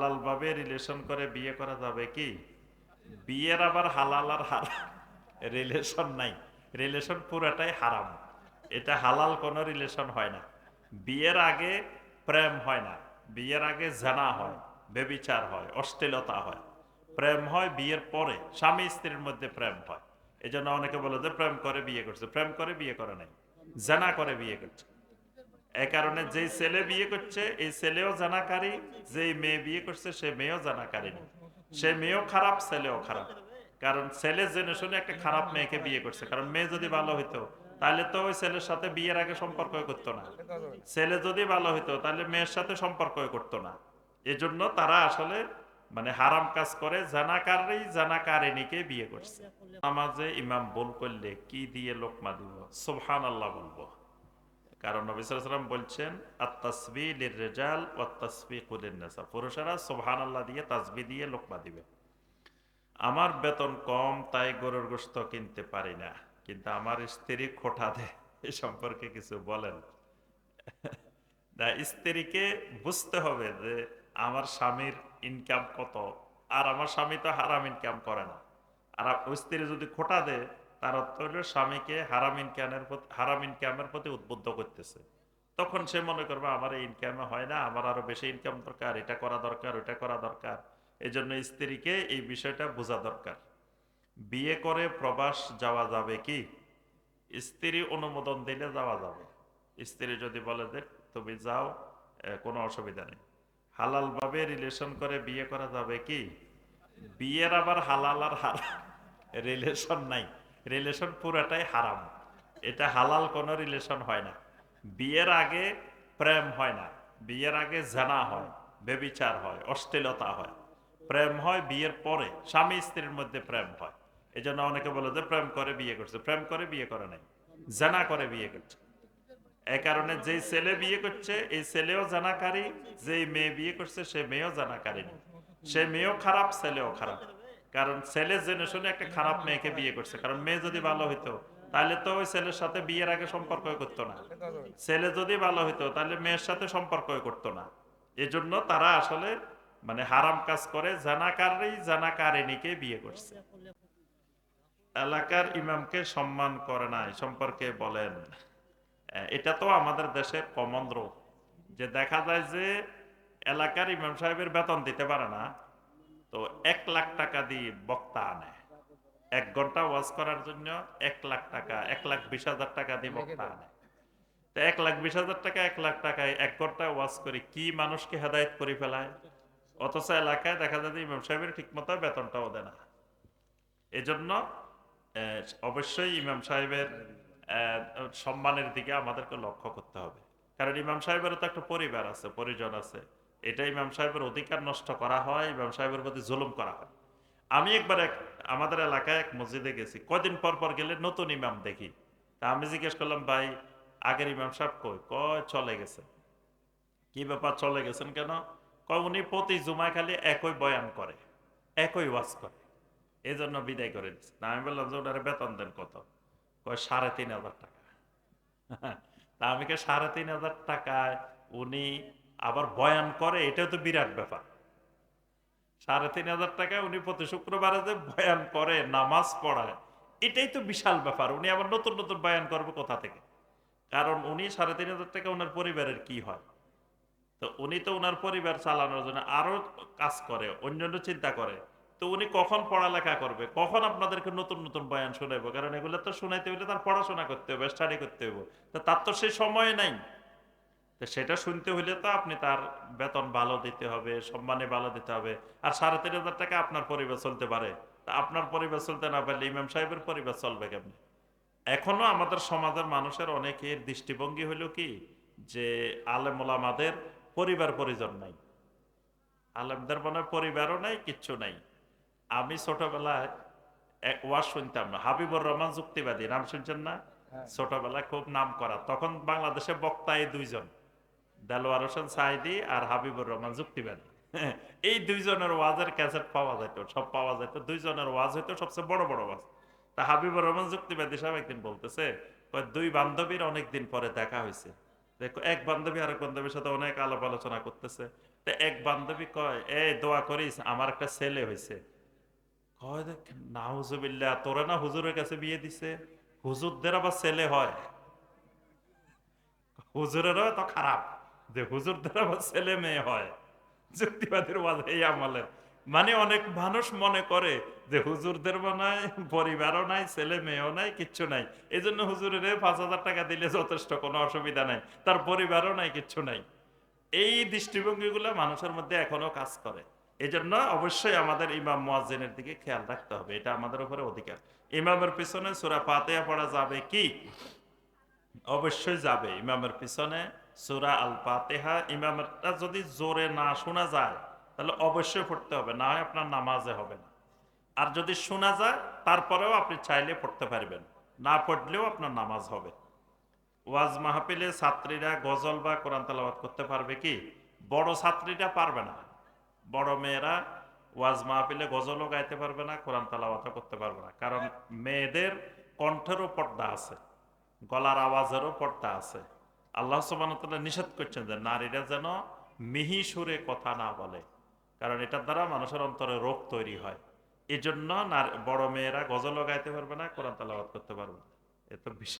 হালাল ভাবে রিলেশন করে বিয়ে করা যাবে কি? বিয়ের আবার হালাল আর হারাম। রিলেশন নাই। রিলেশন পুরাটাই হারাম। এটা হালাল কোনো রিলেশন হয় না। বিয়ের আগে প্রেম হয় না। বিয়ের আগে জানা হয়, বেবিচার হয়, অশ্লীলতা হয়। প্রেম হয় বিয়ের পরে। স্বামী স্ত্রীর মধ্যে প্রেম হয়। এই জন্য অনেকে বলে যে প্রেম করে বিয়ে করছে। প্রেম করে বিয়ে করে নাই। জানা করে বিয়ে করছে। এ কারণে যেই ছেলে বিয়ে করছে, এই ছেলেও জানাকারী, যেই মেয়ে বিয়ে করছে, সে মেয়েও জানাকারী সে মেয়েও খারাপ, ছেলেও খারাপ। কারণ ছেলে জেনে শুনে একটা খারাপ মেয়েকে বিয়ে করছে। কারণ মেয়ে যদি ভালো হইতো, তাহলে তো ওই ছেলের সাথে বিয়ের আগে সম্পর্ক করতো না। ছেলে যদি ভালো হইতো, তাহলে মেয়ের সাথে সম্পর্ক করতো না। এজন্য তারা আসলে মানে হারাম কাজ করে জানাকারী জানাকারিনীকে বিয়ে করছে। নামাজে ইমাম বল করলে কি দিয়ে লোকমা দিব? সোহান আল্লাহ বলব। কারণ নবী সাল্লাম বলছেন আত্মাসবি রেজাল ও তাসবি কুলিন নেসা পুরুষেরা সুবহান আল্লাহ দিয়ে তাসবি দিয়ে লোকমা দিবে। আমার বেতন কম, তাই গরুর গোস্ত কিনতে পারি না। কিন্তু আমার স্ত্রী খোটা দেয় এ সম্পর্কে কিছু বলেন। স্ত্রীকে বুঝতে হবে যে আমার স্বামীর ইনকাম কত, আর আমার স্বামী তো হারাম ইনকাম করে না। আর স্ত্রী যদি খোটা দেয় তার অর্থ হলো, স্বামীকে হারাম ইনকামের প্রতি, হারাম ইনকামের প্রতি উদ্বুদ্ধ করতেছে। তখন সে মনে করবে, আমার এই ইনকামে হয় না, আমার আরও বেশি ইনকাম দরকার, এটা করা দরকার ওটা করা দরকার। এই জন্য স্ত্রীকে এই বিষয়টা বোঝা দরকার। বিয়ে করে প্রবাস যাওয়া যাবে কি? স্ত্রী অনুমোদন দিলে যাওয়া যাবে। স্ত্রী যদি বলে যে, তুমি যাও কোনো অসুবিধা নেই। হালাল ভাবে রিলেশন করে বিয়ে করা যাবে কি? বিয়ের আবার হালাল আর হারাম রিলেশন নাই। রিলেশন পুরাটাই হারাম। এটা হালাল কোনো রিলেশন হয় না। বিয়ের আগে প্রেম হয় না। বিয়ের আগে জানা হয়, বেবিচার হয়, অশ্লীলতা হয়। প্রেম হয় বিয়ের পরে, স্বামী স্ত্রীর মধ্যে প্রেম হয়। এই জন্য অনেকে বলে যে প্রেম করে বিয়ে করছে। প্রেম করে বিয়ে করে নাই। জানা করে বিয়ে করছে। এ কারণে যেই ছেলে বিয়ে করছে, এই ছেলেও জানাকারী। যেই মেয়ে বিয়ে করছে, সে মেয়েও জানাকারী। সে মেয়েও খারাপ, ছেলেও খারাপ। কারণ ছেলে জেনে শুনে একটা খারাপ মেয়েকে বিয়ে করছে। কারণ মেয়ে যদি ভালো হইতো, তাহলে তো ওই ছেলের সাথে বিয়ের আগে সম্পর্ক করতো না। ছেলে যদি ভালো হইতো, তাহলে মেয়ের সাথে সম্পর্ক করতো না। এজন্য তারা আসলে মানে হারাম কাজ করে, জানাকারী জানাকারিনীকে বিয়ে করছে। এলাকার ইমামকে সম্মান করে না এই সম্পর্কে বলেন। এটা তো আমাদের দেশের কমন রোগ যে দেখা যায় যে এলাকার ইমাম সাহেবের বেতন দিতে পারে না তো এক লাখ টাকা দিয়ে বক্তা আনে। এক ঘণ্টা ওয়াজ করার জন্য এক লাখ টাকা এক লাখ বিশ হাজার টাকা দিয়ে বক্তা আনে। তো এক লাখ বিশ হাজার টাকা এক লাখ টাকায় এক ঘণ্টা ওয়াজ করে কি মানুষকে হেদায়ত করে ফেলায়? অথচ এলাকায় দেখা যায় যে ইমাম সাহেবের ঠিক মতো বেতনটাও দেয় না। এজন্য অবশ্যই ইমাম সাহেবের সম্মানের দিকে আমাদেরকে লক্ষ্য করতে হবে। কারণ ইমাম সাহেবেরও তো একটা পরিবার আছে পরিজন আছে। এটা ইমাম সাহেবের অধিকার নষ্ট করা হয়, ইমাম সাহেবের প্রতি জুলুম করা হয়। আমি একবার এক, আমাদের এলাকায় এক মসজিদে গেছি। কদিন পর পর গেলে নতুন ইমাম দেখি। তা আমি জিজ্ঞেস করলাম, ভাই, আগের ইমাম সাহেব কই? কয়, চলে গেছে। কি ব্যাপার, চলে গেছেন কেন? কয়, উনি প্রতি জুমায় খালি একই বয়ান করে, একই ওয়াজ করে। এই জন্য বিদায় করে দিচ্ছে না আমি বললাম যে, ওনারা বেতন দেন কত? কয়, সাড়ে তিন হাজার টাকা। তা আমি কে সাড়ে তিন হাজার টাকায় উনি আবার বয়ান করে, এটাও তো বিরাট ব্যাপার। সাড়ে তিন হাজার টাকায় উনি প্রতি শুক্রবারে যে বয়ান করে, নামাজ পড়ায়, এটাই তো বিশাল ব্যাপার। উনি আবার নতুন নতুন বয়ান করবে কোথা থেকে? কারণ উনি সাড়ে তিন হাজার টাকা ওনার পরিবারের কি হয়? তো উনি তো ওনার পরিবার চালানোর জন্য আরও কাজ করে, অন্যান্য চিন্তা করে। তো উনি কখন পড়ালেখা করবে? কখন আপনাদেরকে নতুন নতুন বয়ান শোনাবো কারণ এগুলো তো শোনাইতে হলে তার পড়াশোনা করতে হবে, স্টাডি করতে হবে। তো তার তো সেই সময় নাই। তো সেটা শুনতে হলে তো আপনি তার বেতন ভালো দিতে হবে সম্মানে ভালো দিতে হবে। আর সাড়ে তিন হাজার টাকা আপনার পরিবার চলতে পারে। তা আপনার পরিবার চলতে না পারলে ইমাম সাহেবের পরিবার চলবে কেমনি? এখনও আমাদের সমাজের মানুষের অনেকের দৃষ্টিভঙ্গি হলো কি? যে আলেমোলামাদের পরিবার পরিজন নাই। আলেমদের মনে হয় পরিবারও নাই কিচ্ছু নাই। আমি ছোটবেলায় এক ওয়াজ শুনতাম না হাবিবুর রহমান যুক্তিবাদী নাম শুনছেন না? ছোটবেলায় খুব নাম করা। তখন বাংলাদেশে বক্তা এই দুইজন। দেলোয়ার হোসেন সাইদি আর হাবিবুর রহমান যুক্তিবাদী। এই দুইজনের ওয়াজের ক্যাসেট পাওয়া যেত, সব পাওয়া যেত, দুইজনের ওয়াজ হইতো সবচেয়ে বড় বড় ওয়াজ। তা হাবিবুর রহমান যুক্তিবাদী সাহেব একদিন বলতেছে দুই বান্ধবীর অনেকদিন পরে দেখা হয়েছে এক বান্ধবী আরেক বান্ধবীর সাথে অনেক আলাপ আলোচনা করতেছে। তো এক বান্ধবী কয়, এ, দোয়া করিস, আমার একটা ছেলে হয়েছে কয়, দেখ না হুজুবিল্লা তোরা না হুজুরের কাছে বিয়ে দিছে? হুজুরদের আবার ছেলে হয়? হুজুরেরও তো খারাপ। যে হুজুরদের আবার ছেলে মেয়ে হয়। যুক্তিবাদীর ওয়াজ এই আমলের। মানে অনেক মানুষ মনে করে যে হুজুরদের পরিবারও নাই, ছেলে মেয়েও নাই, কিচ্ছু নাই। এই জন্য হুজুরের পাঁচ হাজার টাকা দিলে যথেষ্ট, কোনো অসুবিধা নাই। তার পরিবারও নাই, কিচ্ছু নাই। এই দৃষ্টিভঙ্গিগুলো মানুষের মধ্যে এখনও কাজ করে। এই জন্য অবশ্যই আমাদের ইমাম মুয়াজ্জিনের দিকে খেয়াল রাখতে হবে, এটা আমাদের উপরে অধিকার। ইমামের পিছনে সুরা ফাতেহা পড়া যাবে কি? অবশ্যই যাবে। ইমামের পিছনে সুরা আল ফাতেহা ইমামেরটা যদি জোরে না শোনা যায়, তাহলে অবশ্যই পড়তে হবে, না হয় আপনার নামাজে হবে না। আর যদি শোনা যায়, তারপরেও আপনি চাইলে পড়তে পারবেন, না পড়লেও আপনার নামাজ হবে। ওয়াজ মাহফিলে ছাত্রীরা গজল বা কোরআন তালাবাদ করতে পারবে কি? বড় ছাত্রীরা পারবে না। বড় মেয়েরা ওয়াজ মাহফিলে গজলও গাইতে পারবে না, কোরআন তালাবাতও করতে পারবে না। কারণ মেয়েদের কণ্ঠেরও পর্দা আছে, গলার আওয়াজেরও পর্দা আছে। আল্লাহ সুবান নিষেধ করছেন যে নারীরা যেন মিহি সুরে কথা না বলে, কারণ এটার দ্বারা মানুষের অন্তরে রোগ তৈরি হয়। এজন্য বড় মেয়েরা গজল গাইতে পারবে না, কোরআন তালাবাদ করতে পারবে না। এত